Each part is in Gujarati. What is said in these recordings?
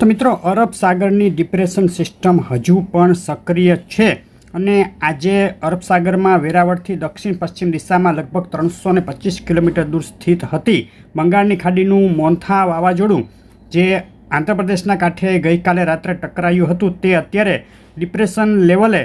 તો મિત્રો, અરબ સાગરની ડિપ્રેશન સિસ્ટમ હજુ પણ સક્રિય છે અને આજે અરબ સાગરમાં વેરાવળથી દક્ષિણ પશ્ચિમ દિશામાં લગભગ ત્રણસો ને પચીસ કિલોમીટર દૂર સ્થિત હતી. બંગાળની ખાડીનું મોન્થા વાવાઝોડું જે આંધ્રપ્રદેશના કાંઠે ગઈકાલે રાત્રે ટકરાયું હતું તે અત્યારે ડિપ્રેશન લેવલે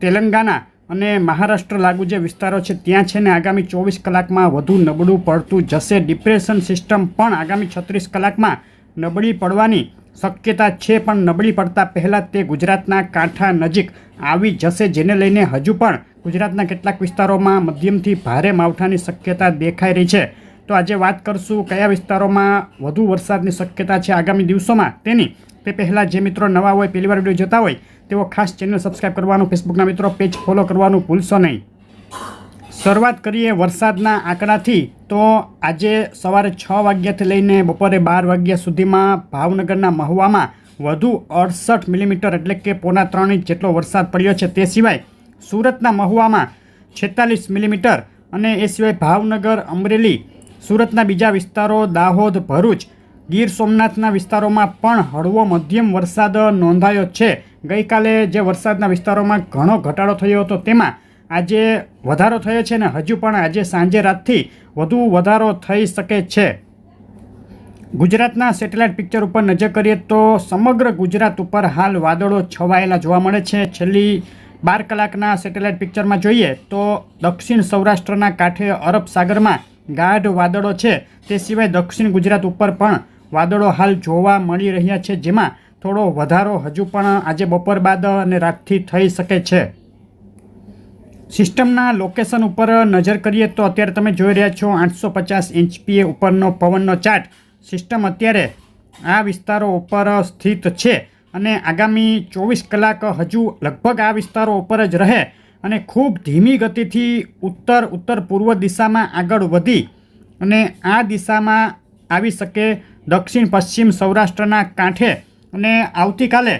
તેલંગાના અને મહારાષ્ટ્ર લાગુ જે વિસ્તારો છે ત્યાં છે ને આગામી ચોવીસ કલાકમાં વધુ નબળું પડતું જશે. ડિપ્રેશન સિસ્ટમ પણ આગામી છત્રીસ કલાકમાં નબળી પડવાની શક્યતા છે, પણ નબળી પડતા પહેલાં તે ગુજરાતના કાંઠા નજીક આવી જશે, જેને લઈને હજુ પણ ગુજરાતના કેટલાક વિસ્તારોમાં મધ્યમથી ભારે માવઠાની શક્યતા દેખાઈ રહી છે. તો આજે વાત કરશું કયા વિસ્તારોમાં વધુ વરસાદની શક્યતા છે આગામી દિવસોમાં. તેની તે પહેલાં જે મિત્રો નવા હોય પહેલી વાર વીડિયો જોતા હોય, તેઓ ખાસ ચેનલ સબસ્ક્રાઈબ કરવાનું, ફેસબુકના મિત્રો પેજ ફોલો કરવાનું ભૂલશો નહીં. શરૂઆત કરીએ વરસાદના આંકડાથી, તો આજે સવારે છ વાગ્યાથી લઈને બપોરે બાર વાગ્યા સુધીમાં ભાવનગરના મહુવામાં વધુ અડસઠ મિલીમીટર એટલે કે પોણા ત્રણ ઇંચ જેટલો વરસાદ પડ્યો છે. તે સિવાય સુરતના મહુવામાં છેતાલીસ મિલીમીટર અને એ સિવાય ભાવનગર, અમરેલી, સુરતના બીજા વિસ્તારો, દાહોદ, ભરૂચ, ગીર સોમનાથના વિસ્તારોમાં પણ હળવો મધ્યમ વરસાદ નોંધાયો છે. ગઈકાલે જે વરસાદના વિસ્તારોમાં ઘણો ઘટાડો થયો હતો, તેમાં આજે વધારો થયો છે ને હજુ પણ આજે સાંજે રાતથી વધુ વધારો થઈ શકે છે. ગુજરાતના સેટેલાઇટ પિક્ચર ઉપર નજર કરીએ તો સમગ્ર ગુજરાત ઉપર હાલ વાદળો છવાયેલા જોવા મળે છે. છેલ્લી બાર કલાકના સેટેલાઇટ પિક્ચરમાં જોઈએ તો દક્ષિણ સૌરાષ્ટ્રના કાંઠે અરબ સાગરમાં ગાઢ વાદળો છે. તે સિવાય દક્ષિણ ગુજરાત ઉપર પણ વાદળો હાલ જોવા મળી રહ્યા છે, જેમાં થોડો વધારો હજુ પણ આજે બપોર બાદ અને રાતથી થઈ શકે છે. સિસ્ટમના લોકેશન ઉપર નજર કરીએ તો અત્યારે તમે જોઈ રહ્યા છો આઠસો પચાસ એચપીએ ઉપરનો પવનનો ચાર્ટ. સિસ્ટમ અત્યારે આ વિસ્તારો ઉપર સ્થિત છે અને આગામી ચોવીસ કલાક હજુ લગભગ આ વિસ્તારો ઉપર જ રહે અને ખૂબ ધીમી ગતિથી ઉત્તર ઉત્તર, પૂર્વ દિશામાં આગળ વધી અને આ દિશામાં આવી શકે દક્ષિણ પશ્ચિમ સૌરાષ્ટ્રના કાંઠે. અને આવતીકાલે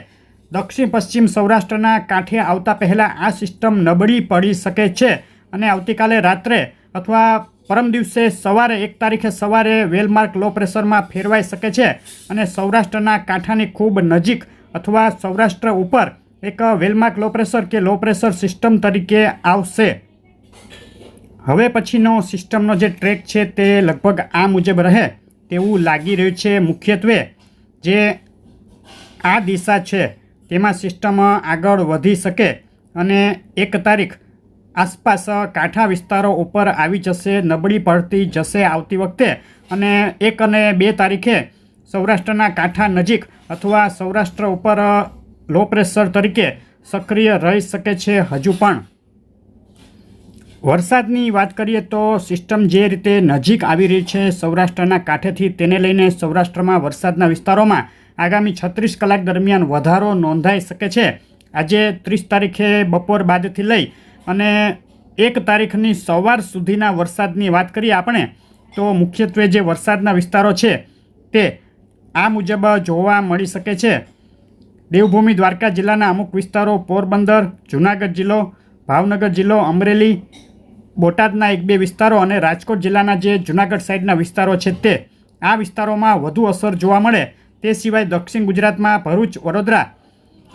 દક્ષિણ પશ્ચિમ સૌરાષ્ટ્રના કાંઠે આવતા પહેલાં આ સિસ્ટમ નબળી પડી શકે છે અને આવતીકાલે રાત્રે અથવા પરમ દિવસે સવારે એક તારીખે સવારે વેલમાર્ક લો પ્રેશરમાં ફેરવાઈ શકે છે અને સૌરાષ્ટ્રના કાંઠાની ખૂબ નજીક અથવા સૌરાષ્ટ્ર ઉપર એક વેલમાર્ક લો પ્રેશર કે લો પ્રેશર સિસ્ટમ તરીકે આવશે. હવે પછીનો સિસ્ટમનો જે ટ્રેક છે તે લગભગ આ મુજબ રહે તેવું લાગી રહ્યું છે મુખ્યત્વે. જે આ દિશા છે. તેમાં સિસ્ટમ આગળ વધી શકે અને એક તારીખ આસપાસ કાંઠા વિસ્તારો ઉપર આવી જશે, નબળી પડતી જશે આવતી વખતે અને એક અને બે તારીખે સૌરાષ્ટ્રના કાંઠા નજીક અથવા સૌરાષ્ટ્ર ઉપર લો પ્રેશર તરીકે સક્રિય રહી શકે છે હજુ પણ. વરસાદની વાત કરીએ તો સિસ્ટમ જે રીતે નજીક આવી રહી છે સૌરાષ્ટ્રના કાંઠેથી તેને લઈને સૌરાષ્ટ્રમાં વરસાદના વિસ્તારોમાં આગામી છત્રીસ કલાક દરમિયાન વધારો નોંધાઈ શકે છે. આજે ત્રીસ તારીખે બપોર બાદથી લઈ અને એક તારીખની સવાર સુધીના વરસાદની વાત કરીએ આપણે, તો મુખ્યત્વે જે વરસાદના વિસ્તારો છે તે આ મુજબ જોવા મળી શકે છે. દેવભૂમિ દ્વારકા જિલ્લાના અમુક વિસ્તારો, પોરબંદર, જૂનાગઢ જિલ્લો, ભાવનગર જિલ્લો, અમરેલી, બોટાદના એક બે વિસ્તારો અને રાજકોટ જિલ્લાના જે જૂનાગઢ સાઈડના વિસ્તારો છે તે, આ વિસ્તારોમાં વધુ અસર જોવા મળે. તે સિવાય દક્ષિણ ગુજરાતમાં ભરૂચ, વડોદરા,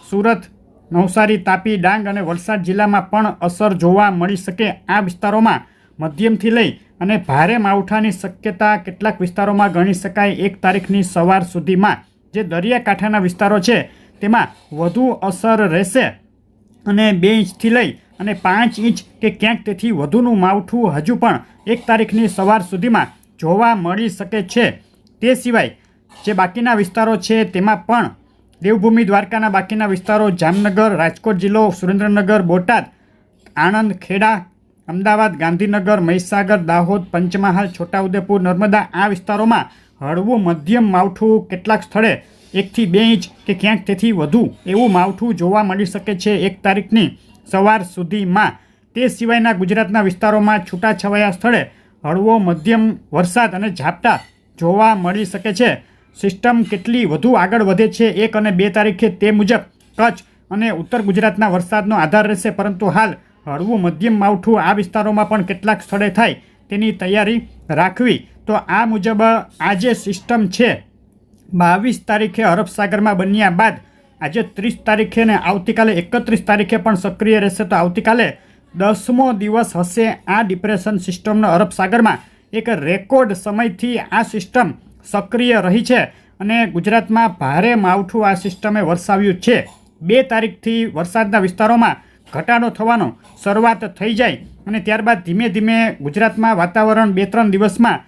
સુરત, નવસારી, તાપી, ડાંગ અને વલસાડ જિલ્લામાં પણ અસર જોવા મળી શકે આ વિસ્તારોમાં. મધ્યમથી લઈ અને ભારે માવઠાની શક્યતા કેટલાક વિસ્તારોમાં ગણી શકાય એક તારીખની સવાર સુધીમાં. જે દરિયાકાંઠાના વિસ્તારો છે, તેમાં વધુ અસર રહેશે. અને બે ઇંચથી લઈ અને પાંચ ઇંચ કે ક્યાંક તેથી વધુનું માવઠું હજુ પણ એક તારીખની સવાર સુધીમાં જોવા મળી શકે છે. તે સિવાય જે બાકીના વિસ્તારો છે, તેમાં પણ દેવભૂમિ દ્વારકાના બાકીના વિસ્તારો જામનગર, રાજકોટ જિલ્લો, સુરેન્દ્રનગર, બોટાદ, આણંદ, ખેડા, અમદાવાદ, ગાંધીનગર, મહીસાગર, દાહોદ, પંચમહાલ, છોટાઉદેપુર, નર્મદા આ વિસ્તારોમાં હળવું મધ્યમ માવઠું કેટલાક સ્થળે એકથી બે ઇંચ કે ક્યાંક તેથી વધુ એવું માવઠું જોવા મળી શકે છે. એક તારીખની સવાર સુધીમાં તે સિવાયના ગુજરાતના વિસ્તારોમાં છૂટાછવાયા સ્થળે હળવો મધ્યમ વરસાદ અને ઝાપટા જોવા મળી શકે છે. સિસ્ટમ કેટલી વધુ આગળ વધે છે એક અને બે તારીખે તે મુજબ કચ્છ અને ઉત્તર ગુજરાતના વરસાદનો આધાર રહેશે. પરંતુ હાલ હળવું મધ્યમ માવઠું આ વિસ્તારોમાં પણ કેટલાક સ્થળે થાય તેની તૈયારી રાખવી તો આ મુજબ આ જે સિસ્ટમ છે. બાવીસ તારીખે અરબસાગરમાં બન્યા બાદ આજે ત્રીસ તારીખે ને આવતીકાલે એકત્રીસ તારીખે પણ સક્રિય રહેશે. તો આવતીકાલે દસમો દિવસ હશે આ ડિપ્રેશન સિસ્ટમનો અરબસાગરમાં એક રેકોર્ડ સમયથી આ સિસ્ટમ સક્રિય રહી છે અને ગુજરાતમાં ભારે માવઠું આ સિસ્ટમે વરસાવ્યું છે. બે તારીખથી વરસાદના વિસ્તારોમાં ઘટાડો થવાનો શરૂઆત થઈ જાય અને ત્યારબાદ ધીમે ધીમે ગુજરાતમાં વાતાવરણ બે ત્રણ દિવસમાં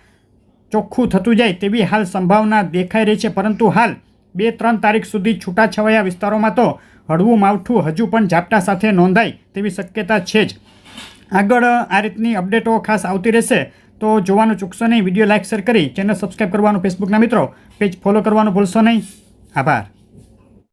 ચોખ્ખું થતું જાય તેવી હાલ સંભાવના દેખાઈ રહી છે. પરંતુ હાલ બે ત્રણ તારીખ સુધી છૂટાછવાયા વિસ્તારોમાં તો હળવું માવઠું હજુ પણ ઝાપટા સાથે નોંધાય તેવી શક્યતા છે જ. આગળ આ રીતની અપડેટો ખાસ આવતી રહેશે. તો જોવાનું ચૂકશો નહીં. વીડિયો લાઇક શેર કરી. ચેનલ સબસ્ક્રાઈબ કરવાનું ફેસબુકના મિત્રો. પેજ ફોલો કરવાનું ભૂલશો નહીં. આભાર.